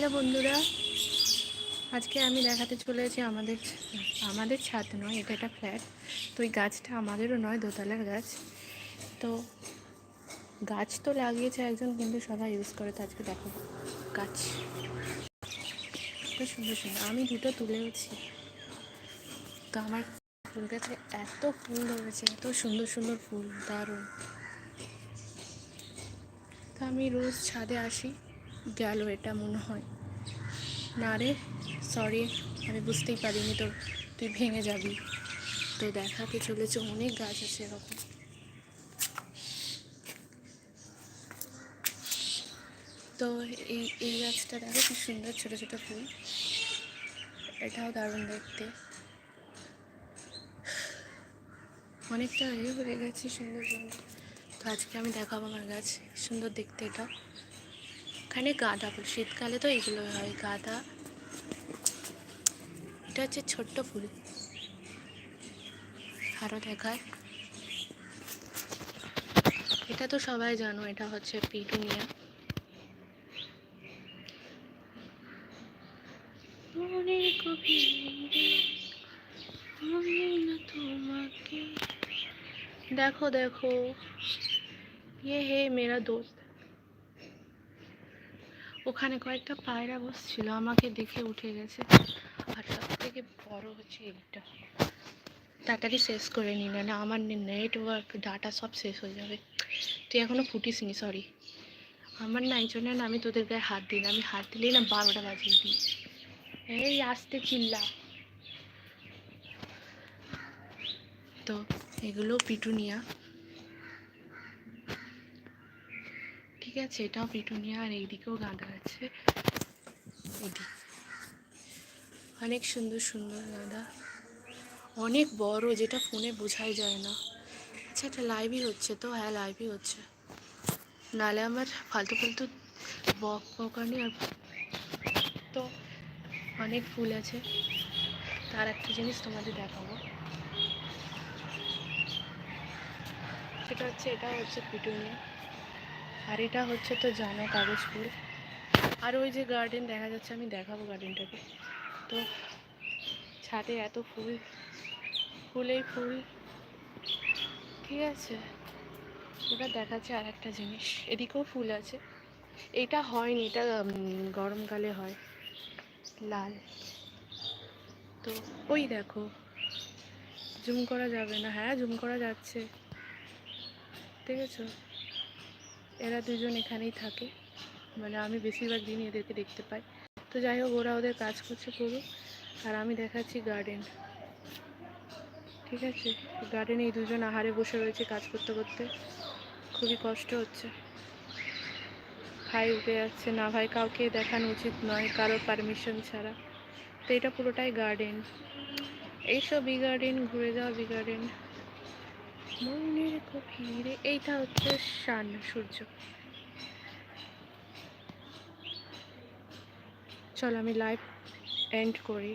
Hello বন্ধুরা। আজকে আমি দেখাতে চলেছি আমাদের আমাদের ছাদ নয়, এটা একটা ফ্ল্যাট তো এই গাছটা আমাদেরও নয়, দোতলার গাছ। তো গাছ তো লাগিয়েছে একজন, কিন্তু সবাই ইউজ করে, তো আজকে দেখো গাছ। সুন্দর সুন্দর। আমি দুটো তুলেওছি। তো আমার ফুল গাছে এত ফুল ধরেছে, এত সুন্দর সুন্দর ফুল, দারুণ। তো আমি রোজ ছাদে আসি। গেল এটা মনে হয়। না রে সরি আমি বুঝতেই পারিনি তো তুই ভেঙে যাবি। তো দেখাতে চলেছে অনেক গাছ আছে এরকম। তো এই এই গাছটা দেখো কি সুন্দর ছোটো ছোটো ফুল। এটাও দারুণ দেখতে। অনেকটা ইয়ে হয়ে গেছে সুন্দর সুন্দর তো আজকে আমি দেখাবো আমার গাছ। সুন্দর দেখতে এটা। এখানে গাঁদা ফুল শীতকালে তো এগুলো হয় গাঁদা এটা হচ্ছে ছোট্ট ফুল আরও দেখায় এটা তো সবাই জানো এটা হচ্ছে পিটুনিয়া মনের গভীরে আমি না তোমাকে দেখো দেখো ये है मेरा दोस्त ওখানে কয়েকটা পায়রা বসছিল, আমাকে দেখে উঠে গেছে। আর সব থেকে বড় হচ্ছে এইটা। তাড়াতাড়ি শেষ করে নি না আমার নেটওয়ার্ক ডাটা সব শেষ হয়ে যাবে। তুই এখনও ফুটিস নি সরি আমার না, এই জন্য না আমি তোদের গায়ে হাত দিই না। আমি হাত দিলেই না বারোটা বাজিয়ে দিই। এই আসতে চিল্লা। তো এগুলো পিটুনিয়া। ঠিক আছে, এটাও পিটুনিয়া আর এইদিকেও গাঁদা আছে। অনেক সুন্দর সুন্দর গাঁদা। অনেক বড়, যেটা ফোনে বোঝাই যায় না। আচ্ছা একটা লাইভই হচ্ছে তো? হ্যাঁ লাইভই হচ্ছে। নালে আমার ফালতু ফালতু বক বকানি আর তো অনেক ফুল আছে। তার একটা জিনিস তোমাদের দেখাবো। সেটা হচ্ছে, এটা হচ্ছে পিটুনিয়া। আর এটা হচ্ছে তো জানো কাগজ ফুল আর ওই যে গার্ডেন দেখা যাচ্ছে, আমি দেখাবো গার্ডেনটাকে তো ছাদে এত ফুল, ফুলেই ফুল। ঠিক আছে? এবার দেখাচ্ছে আর একটা জিনিস। এদিকেও ফুল আছে। এটা হয়নি, এটা গরমকালে হয়। লাল। তো ওই দেখো। জুম করা যাবে না। হ্যাঁ জুম করা যাচ্ছে। ঠিক আছে এরা দুজন এখানেই থাকে। মানে আমি বেশিরভাগ দিনই এদেরকে দেখতে পাই। তো যাই হোক, ওরা ওদের কাজ করছে পুরো। আর আমি দেখাচ্ছি গার্ডেন ঠিক আছে? গার্ডেনে এই দুজন আহারে বসে রয়েছে কাজ করতে করতে। খুবই কষ্ট হচ্ছে। ভাই উঠে যাচ্ছে। না ভাই, কাউকে দেখানো উচিত নয়, কারোর পারমিশন ছাড়া। তো এটা পুরোটাই গার্ডেন এইসব বি গার্ডেন ঘুরে যাওয়া বি গার্ডেন মনের গভীরে এইটা হচ্ছে সান সূর্য। চলো আমি লাইভ এন্ড করি।